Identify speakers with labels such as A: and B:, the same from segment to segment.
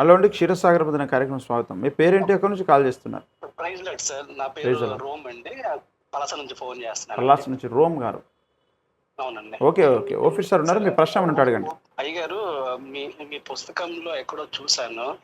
A: Hello అండి క్షీరసాగర్ మధ్యన కార్యక్రమం స్వాగతం. మీ పేరేంటి? ఎక్కడి నుంచి కాల్ చేస్తున్నారు?
B: Praise lord sir. నా పేరు. రోమ్ అండి. పలస నుంచి ఫోన్ చేస్తున్నాను
A: పల్లాస్ నుంచి రోమ్ గారు.
B: అవునండి.
A: Okay okay. ఆఫీసర్ ఉన్నారు. మీ ప్రశ్న ఏమైనా ఉంటే అడగండి.
B: అయ్యగారు మీ మీ పుస్తకంలో ఎక్కడో చూశాను.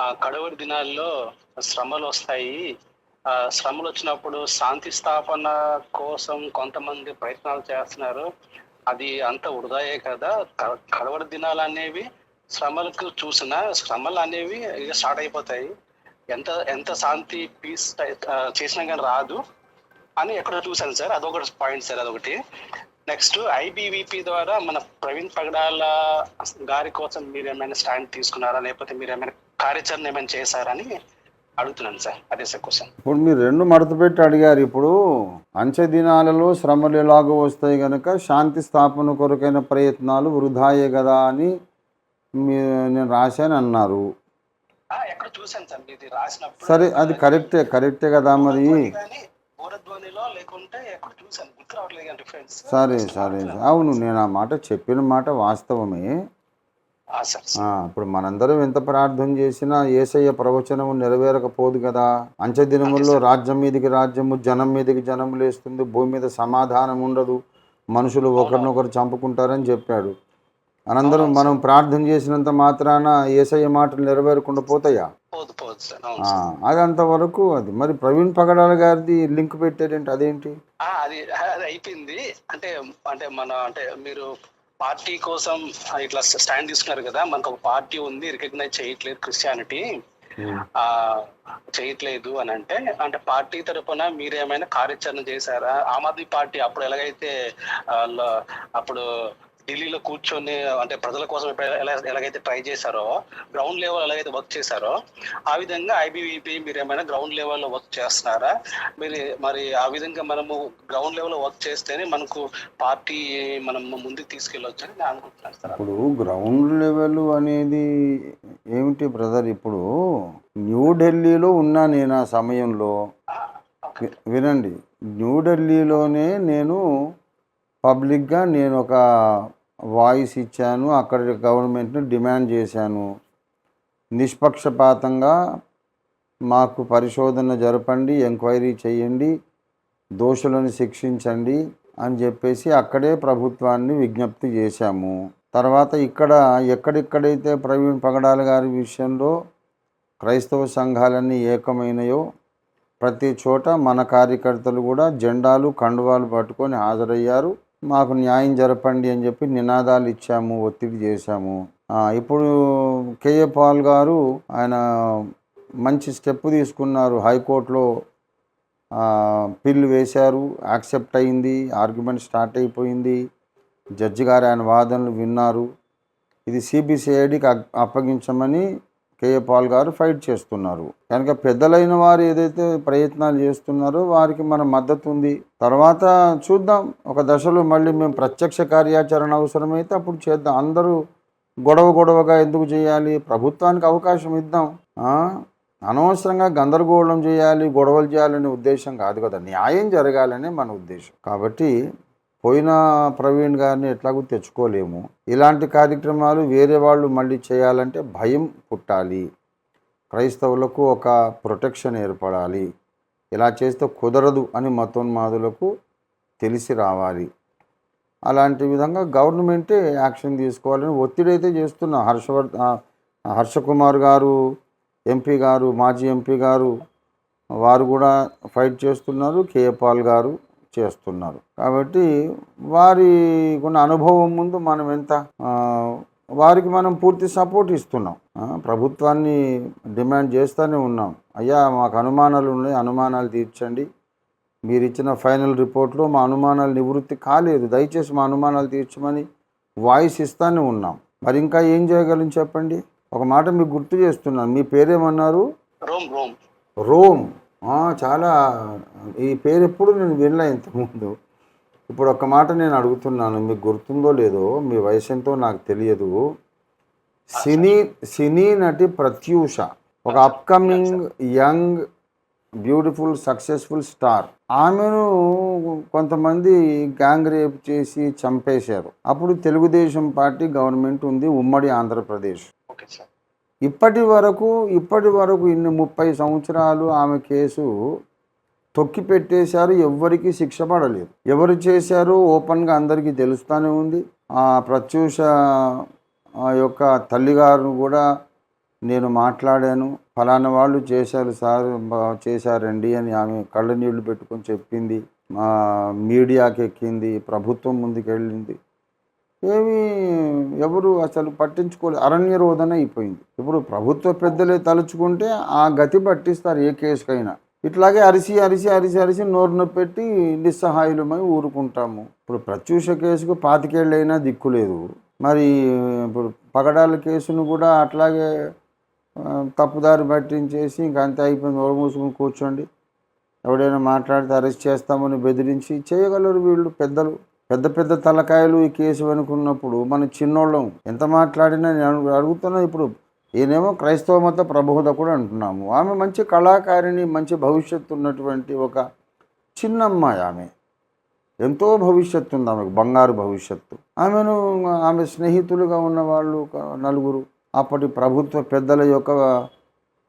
B: ఆ కడవరి దినాల్లో శ్రమలు వస్తాయి. ఆ శ్రమలు వచ్చినప్పుడు శాంతి స్థాపన కోసం కొంతమంది ప్రయత్నాలు చేస్తున్నారు. అది అంత వృధాయే కదా. క- కడవరి దినాలు అనేవి శ్రమలకు చూసిన శ్రమలు అనేవి ఇక స్టార్ట్ అయిపోతాయి. ఎంత ఎంత శాంతి పీస్ చేసినా కానీ రాదు అని ఎక్కడ చూశాను సార్. అదొకటి పాయింట్ సార్ అదొకటి. నెక్స్ట్ ఐబీవీపీ ద్వారా మన ప్రవీణ్ పగడాల గారి కోసం మీరు ఏమైనా స్టాండ్ తీసుకున్నారా? లేకపోతే మీరు ఏమైనా కార్యాచరణ ఏమైనా చేశారని అడుగుతున్నాను సార్. అదే సార్ క్వశ్చన్
C: ఇప్పుడు మీరు రెండు మడత పెట్టి అడిగారు. ఇప్పుడు అంచె దినాలలో శ్రమలు ఎలాగో వస్తాయి కనుక శాంతి స్థాపన కొరకైన ప్రయత్నాలు వృధాయే కదా అని నేను రాశాను అన్నారు.
B: సార్
C: అది కరెక్టే కరెక్టే కదా మరి. సరే సరే అవును నేను ఆ మాట చెప్పిన మాట వాస్తవమే. ఇప్పుడు మనందరం ఎంత ప్రార్థన చేసినా ఏసయ్య ప్రవచనము నెరవేరకపోదు కదా. అంచె దినముల్లో రాజ్యం మీదకి రాజ్యము జనం మీదకి జనం లేస్తుంది భూమి మీద సమాధానం ఉండదు. మనుషులు ఒకరినొకరు చంపుకుంటారని చెప్పాడు. అనందరం మనం ప్రార్థన చేసినంత మాత్రాన ఏసయ్య మాటలు నెరవేరకుండా పోతాయా? ఆ,
B: సార్
C: అది. మరి ప్రవీణ్ పగడాల గారిది లింక్ పెట్టారేంటి అదేంటి?
B: ఆ, అది అయిపోయింది. అంటే అంటే మన అంటే మీరు పార్టీ కోసం ఇట్లా స్టాండ్ తీసుకున్నారు కదా మనకు ఒక పార్టీ ఉంది రికగ్నైజ్ చేయట్లేదు క్రిస్టియానిటీ. ఆ చేయట్లేదు అని అంటే అంటే పార్టీ తరపున మీరు ఏమైనా కార్యాచరణ చేశారా? ఆమ్ ఆద్మీ పార్టీ అప్పుడు ఎలాగైతే అప్పుడు ఢిల్లీలో కూర్చొని అంటే ప్రజల కోసం ఎలా ఎలాగైతే ట్రై చేశారో గ్రౌండ్ లెవెల్ ఎలాగైతే వర్క్ చేశారో ఆ విధంగా ఐబీవీపీ మీరు ఏమైనా గ్రౌండ్ లెవెల్లో వర్క్ చేస్తున్నారా? మీరు మరి ఆ విధంగా మనము గ్రౌండ్ లెవెల్లో వర్క్ చేస్తేనే మనకు పార్టీ మనం ముందుకు తీసుకెళ్ళొచ్చు అని నేను అనుకుంటున్నాను సార్.
C: ఇప్పుడు గ్రౌండ్ లెవెల్ అనేది ఏమిటి బ్రదర్ ఇప్పుడు న్యూఢిల్లీలో ఉన్నా నేను ఆ సమయంలో వినండి. న్యూఢిల్లీలోనే నేను పబ్లిక్గా నేను ఒక వాయిస్ ఇచ్చాను అక్కడ గవర్నమెంట్ని డిమాండ్ చేశాను. నిష్పక్షపాతంగా మాకు పరిశోధన జరపండి ఎంక్వైరీ చేయండి దోషులను శిక్షించండి అని చెప్పేసి అక్కడే ప్రభుత్వాన్ని విజ్ఞప్తి చేశాము. తర్వాత ఇక్కడ ఎక్కడెక్కడైతే ప్రవీణ్ పగడాల గారి విషయంలో క్రైస్తవ సంఘాలన్నీ ఏకమైనయో ప్రతి చోట మన కార్యకర్తలు కూడా జెండాలు కండువాలు పట్టుకొని హాజరయ్యారు. మాకు న్యాయం జరపండి అని చెప్పి నినాదాలు ఇచ్చాము ఒత్తిడి చేశాము. ఇప్పుడు కేఏ పాల్ గారు ఆయన మంచి స్టెప్ తీసుకున్నారు. హైకోర్టులో పిల్లు వేశారు యాక్సెప్ట్ అయింది ఆర్గ్యుమెంట్ స్టార్ట్ అయిపోయింది. జడ్జి గారు ఆయన వాదనలు విన్నారు. ఇది సిబిసిఐడికి అప్పగించమని కేఏ పాల్ గారు ఫైట్ చేస్తున్నారు. కనుక పెద్దలైన వారు ఏదైతే ప్రయత్నాలు చేస్తున్నారో వారికి మన మద్దతు ఉంది. తర్వాత చూద్దాం. ఒక దశలో మళ్ళీ మేము ప్రత్యక్ష కార్యాచరణ అవసరమైతే అప్పుడు చేద్దాం. అందరూ గొడవ గొడవగా ఎందుకు చేయాలి? ప్రభుత్వానికి అవకాశం ఇద్దాం. అనవసరంగా గందరగోళం చేయాలి గొడవలు చేయాలనే ఉద్దేశం కాదు కదా. న్యాయం జరగాలనే మన ఉద్దేశం. కాబట్టి పోయిన ప్రవీణ్ గారిని ఎట్లాగూ తెచ్చుకోలేము. ఇలాంటి కార్యక్రమాలు వేరే వాళ్ళు మళ్ళీ చేయాలంటే భయం పుట్టాలి. క్రైస్తవులకు ఒక ప్రొటెక్షన్ ఏర్పడాలి. ఇలా చేస్తే కుదరదు అని మతోన్మాదులకు తెలిసి రావాలి. అలాంటి విధంగా గవర్నమెంటే యాక్షన్ తీసుకోవాలని ఒత్తిడి అయితే చేస్తున్నా హర్షవర్ధ హర్షకుమార్ గారు ఎంపీ గారు మాజీ ఎంపీ గారు వారు కూడా ఫైట్ చేస్తున్నారు. కేఏ పాల్ గారు చేస్తున్నారు. కాబట్టి వారి ఉన్న అనుభవం ముందు మనం ఎంత వారికి మనం పూర్తి సపోర్ట్ ఇస్తున్నాం. ప్రభుత్వాన్ని డిమాండ్ చేస్తూనే ఉన్నాం. అయ్యా మాకు అనుమానాలు ఉన్నాయి అనుమానాలు తీర్చండి. మీరు ఇచ్చిన ఫైనల్ రిపోర్ట్లో మా అనుమానాలు నివృత్తి కాలేదు. దయచేసి మా అనుమానాలు తీర్చమని వాయిస్ ఇస్తానే ఉన్నాం. మరి ఇంకా ఏం చేయగలం చెప్పండి? ఒక మాట మీకు గుర్తు చేస్తున్నాను. మీ పేరేమన్నారు?
B: రోమ్. రోమ్.
C: చాలా ఈ పేరు ఎప్పుడు నేను వినలే ఇంతకుముందు. ఇప్పుడు ఒక మాట నేను అడుగుతున్నాను మీకు గుర్తుందో లేదో మీ వయసు ఎంతో నాకు తెలియదు. సినీ సినీ నటి ప్రత్యూష ఒక upcoming young beautiful successful star ఆమెను కొంతమంది గ్యాంగ్ రేప్ చేసి చంపేశారు. అప్పుడు తెలుగుదేశం పార్టీ గవర్నమెంట్ ఉంది ఉమ్మడి ఆంధ్రప్రదేశ్.
B: Okay sir.
C: ఇప్పటి వరకు ఇప్పటి వరకు ఇన్ని ముప్పై సంవత్సరాలు ఆమె కేసు తొక్కి పెట్టేశారు ఎవ్వరికీ శిక్ష పడలేదు. ఎవరు చేశారు ఓపెన్గా అందరికీ తెలుస్తూనే ఉంది. ఆ ప్రత్యూష ఆ యొక్క తల్లిగారు కూడా నేను మాట్లాడాను. ఫలానా వాళ్ళు చేశారు సార్ చేశారండి అని ఆమె కళ్ళ నీళ్ళు పెట్టుకొని చెప్పింది. మా మీడియాకి ఎక్కింది ప్రభుత్వం ముందుకెళ్ళింది. ఏమీ ఎవరు అసలు పట్టించుకోలేదు అరణ్య రోధన అయిపోయింది. ఇప్పుడు ప్రభుత్వ పెద్దలే తలుచుకుంటే ఆ గతి పట్టిస్తారు ఏ కేసుకైనా. ఇట్లాగే అరిసి అరిసి అరిసి అరిసి నోరును పెట్టి నిస్సహాయులమై ఊరుకుంటాము. ఇప్పుడు ప్రత్యూష కేసుకు పాతికేళ్ళైనా దిక్కు లేదు. మరి ఇప్పుడు పగడాల కేసును కూడా అట్లాగే తప్పుదారి పట్టించేసి ఇంకా అంతే అయిపోయింది. నోరు మూసుకుని కూర్చోండి. ఎవడైనా మాట్లాడితే అరెస్ట్ చేస్తామని బెదిరించి చేయగలరు వీళ్ళు పెద్దలు. పెద్ద పెద్ద తలకాయలు ఈ కేసు అనుకున్నప్పుడు మన చిన్నోళ్ళం ఎంత మాట్లాడినా నేను అడుగుతున్నా ఇప్పుడు ఈయనేమో క్రైస్తవ మత ప్రబోధకుడు అంటున్నాము. ఆమె మంచి కళాకారిణి మంచి భవిష్యత్తు ఉన్నటువంటి ఒక చిన్న అమ్మాయి ఆమె. ఎంతో భవిష్యత్తు ఉంది ఆమెకు బంగారు భవిష్యత్తు. ఆమెను ఆమె స్నేహితులుగా ఉన్న వాళ్ళు ఒక నలుగురు అప్పటి ప్రభుత్వ పెద్దల యొక్క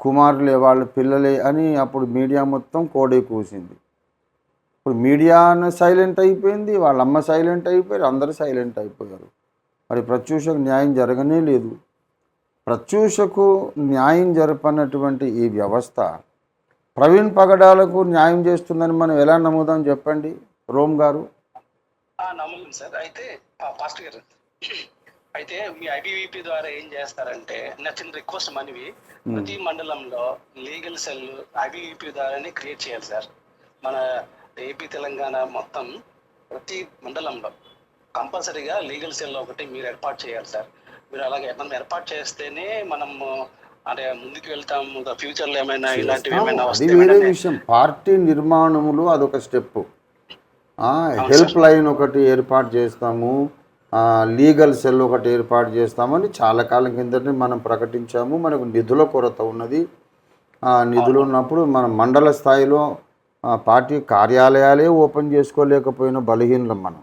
C: కుమారులే వాళ్ళ పిల్లలే అని అప్పుడు మీడియా మొత్తం కోడే కూసింది. ఇప్పుడు మీడియా సైలెంట్ అయిపోయింది వాళ్ళ అమ్మ సైలెంట్ అయిపోయారు అందరూ సైలెంట్ అయిపోయారు. మరి ప్రత్యూషకు న్యాయం జరగనే లేదు. ప్రత్యూషకు న్యాయం జరపనటువంటి ఈ వ్యవస్థ ప్రవీణ్ పగడాలకు న్యాయం చేస్తుందని మనం ఎలా నమ్ముదాం చెప్పండి? రోమ్ గారు.
B: నమ్మకం సార్. అయితే గారు అయితే మీ ఐబీవీపీ ద్వారా ఏం చేస్తారంటే నా చిన్న రిక్వెస్ట్ మనవి ప్రతి మండలంలో లీగల్ సెల్ ఐబీవీపీ ద్వారానే క్రియేట్ చేయాలి సార్. మన ఏపీ తెలంగాణ మొత్తం ప్రతి మండలంలో కంపల్సరీగా లీగల్ సెల్ ఒకటి మీరు ఏర్పాటు చేయాలి సార్. మీరు అలాగే మనం ఏర్పాటు చేస్తేనే మనం అంటే ముందుకు వెళ్తాం ఫ్యూచర్లో ఏమైనా ఇలాంటివి ఏమైనా
C: అది
B: వస్తే
C: వేరే విషయం. పార్టీ నిర్మాణములో అదొక స్టెప్. హెల్ప్ లైన్ ఒకటి ఏర్పాటు చేస్తాము. లీగల్ సెల్ ఒకటి ఏర్పాటు చేస్తామని చాలా కాలం కిందటే మనం ప్రకటించాము. మనకు నిధుల కొరత ఉన్నది. ఆ నిధులు ఉన్నప్పుడు మన మండల స్థాయిలో పార్టీ కార్యాలయాలే ఓపెన్ చేసుకోలేకపోయిన బలహీనలం మనం.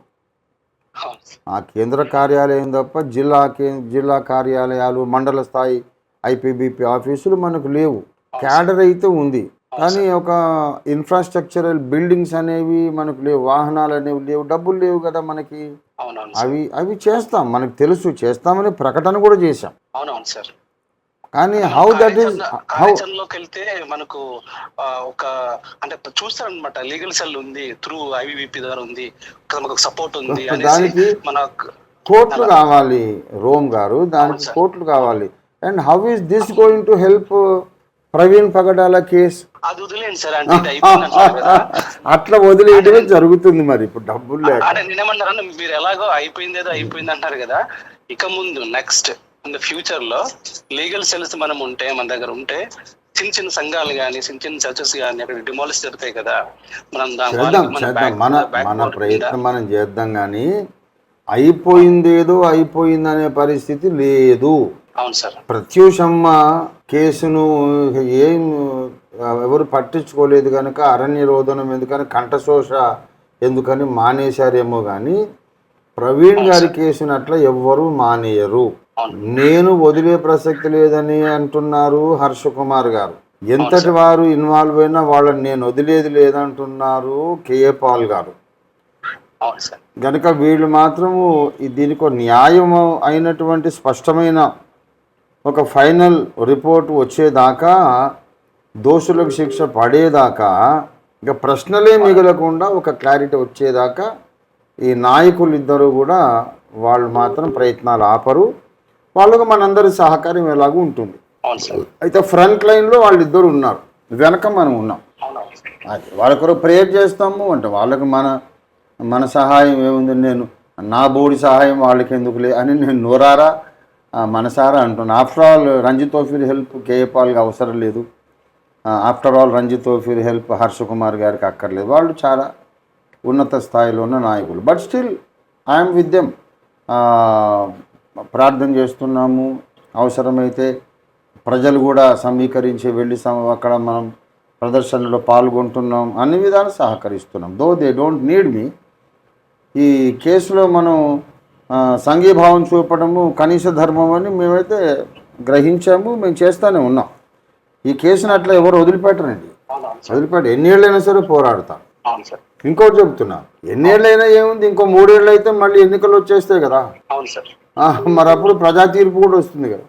C: ఆ కేంద్ర కార్యాలయం తప్ప జిల్లా జిల్లా కార్యాలయాలు మండల స్థాయి ఐపీబీపీ ఆఫీసులు మనకు లేవు. క్యాడర్ అయితే ఉంది. కానీ ఒక ఇన్ఫ్రాస్ట్రక్చరల్ బిల్డింగ్స్ అనేవి మనకు లేవు. వాహనాలు అనేవి లేవు. డబ్బులు లేవు కదా మనకి. అవి అవి చేస్తాం. మనకు తెలుసు. చేస్తామని ప్రకటన కూడా చేశాం.
B: అవునవును సార్.
C: కానీ హౌ దట్ ఈస్
B: వెళ్తే మనకు ఒక అంటే చూస్తారనమాట లీగల్ సెల్ ఉంది త్రూ ఐవీపీ ద్వారా ఉంది మనకు సపోర్ట్ ఉంది
C: దానికి
B: మన
C: కోట్లు కావాలి రోమ్ గారు. దానికి కోట్లు కావాలి. And how is this going to help Praveen Pagadala case?
B: అది వదిలేండి సార్ అంటే
C: అట్లా వదిలేయడమే జరుగుతుంది మరి ఇప్పుడు డబ్బులు
B: అంటే నేనేమన్నారన్న మీరు ఎలాగో అయిపోయింది ఏదో అయిపోయింది అంటారు కదా. ఇక ముందు నెక్స్ట్ ఇన్ ద ఫ్యూచర్లో లీగల్ సెల్స్ మనం ఉంటే మన దగ్గర ఉంటే చిన్న చిన్న సంఘాలు కానీ చిన్న చిన్న చర్చెస్ కానీ అక్కడ డిమాలిష్ జరుగుతాయి కదా. మనం మన
C: మన ప్రయత్నం మనం చేద్దాం కానీ అయిపోయిందేదో అయిపోయిందనే పరిస్థితి లేదు.
B: అవును సార్.
C: ప్రత్యూషమ్మ కేసును ఏం ఎవరు పట్టించుకోలేదు కనుక అరణ్య రోదనం ఎందుకని కంఠశోష ఎందుకని మానేశారేమో కానీ ప్రవీణ్ గారి కేసును అట్లా ఎవ్వరూ మానేయరు. నేను వదిలే ప్రసక్తి లేదని అంటున్నారు హర్ష కుమార్ గారు. ఎంతటి వారు ఇన్వాల్వ్ అయినా వాళ్ళని నేను వదిలేది లేదంటున్నారు కేఏ పాల్ గారు. కనుక వీళ్ళు మాత్రము దీనికి ఒక న్యాయం అయినటువంటి స్పష్టమైన ఒక ఫైనల్ రిపోర్ట్ వచ్చేదాకా దోషులకు శిక్ష పడేదాకా ఇక ప్రశ్నలే మిగలకుండా ఒక క్లారిటీ వచ్చేదాకా ఈ నాయకులు ఇద్దరు కూడా వాళ్ళు మాత్రం ప్రయత్నాలు ఆపరు. వాళ్ళకు మనందరి సహకారం ఎలాగూ ఉంటుంది. అయితే ఫ్రంట్ లైన్లో వాళ్ళిద్దరు ఉన్నారు. వెనక మనం ఉన్నాం. అది వాళ్ళకొరు ప్రేయర్ చేస్తాము అంటే వాళ్ళకి మన మన సహాయం ఏముంది? నేను నా బోడి సహాయం వాళ్ళకి ఎందుకులే అని నేను నోరారా మనసారా అంటున్నాను after all Ranjith Thofeer help కేఏపాల్కి అవసరం లేదు. After all Ranjith Thofeer help Harsha Kumar గారికి అక్కర్లేదు. వాళ్ళు చాలా ఉన్నత స్థాయిలో ఉన్న నాయకులు. But still I'm with them ప్రార్థన చేస్తున్నాము. అవసరమైతే ప్రజలు కూడా సమీకరించి వెళ్ళి అక్కడ మనం ప్రదర్శనలో పాల్గొంటున్నాం. అన్ని విధాలు సహకరిస్తున్నాం. Though they don't need me ఈ కేసులో మనం సంఘీభావం చూపడము కనీస ధర్మం అని మేమైతే గ్రహించాము మేము చేస్తూనే ఉన్నాం. ఈ కేసును అట్లా ఎవరు వదిలిపెట్టరండి? వదిలిపెట్ట ఎన్నేళ్ళైనా సరే పోరాడతాం. ఇంకోటి చెబుతున్నా ఎన్నేళ్ళైనా ఏముంది ఇంకో మూడేళ్ళు అయితే మళ్ళీ ఎన్నికలు వచ్చేస్తాయి కదా.
B: అవును సార్.
C: మరి అప్పుడు ప్రజా తీర్పు కూడా వస్తుంది కదా.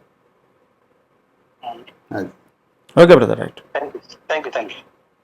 A: Okay brother right
B: thank you thank you